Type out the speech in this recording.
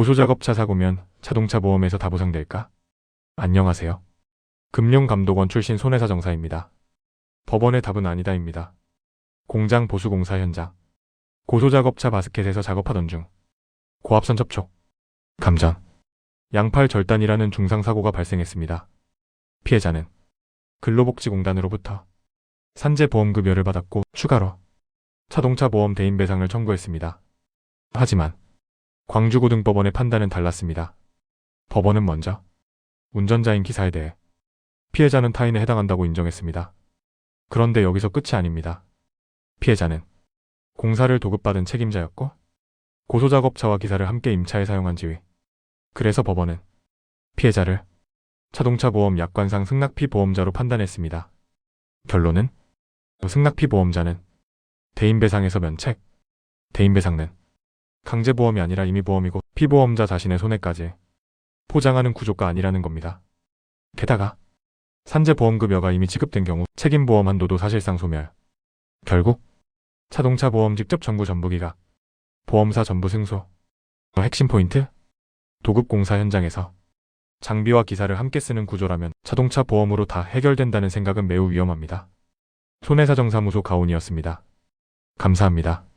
고소작업차 사고면 자동차 보험에서 다 보상될까? 안녕하세요. 금융감독원 출신 손해사 정사입니다. 법원의 답은 아니다입니다. 공장 보수공사 현장. 고소작업차 바스켓에서 작업하던 중 고압선 접촉, 감전, 양팔 절단이라는 중상사고가 발생했습니다. 피해자는 근로복지공단으로부터 산재보험급여를 받았고 추가로 자동차 보험 대인 배상을 청구했습니다. 하지만 광주고등법원의 판단은 달랐습니다. 법원은 먼저 운전자인 기사에 대해 피해자는 타인에 해당한다고 인정했습니다. 그런데 여기서 끝이 아닙니다. 피해자는 공사를 도급받은 책임자였고 고소작업차와 기사를 함께 임차에 사용한 지위. 그래서 법원은 피해자를 자동차 보험 약관상 승낙피 보험자로 판단했습니다. 결론은 승낙피 보험자는 대인배상에서 면책, 대인배상은 강제보험이 아니라 임의보험이고 피보험자 자신의 손해까지 포장하는 구조가 아니라는 겁니다. 게다가 산재보험급여가 이미 지급된 경우 책임보험 한도도 사실상 소멸. 결국 자동차 보험 직접 정부 전부기가 보험사 전부 승소. 핵심 포인트? 도급공사 현장에서 장비와 기사를 함께 쓰는 구조라면 자동차 보험으로 다 해결된다는 생각은 매우 위험합니다. 손해사정사무소 가온이었습니다. 감사합니다.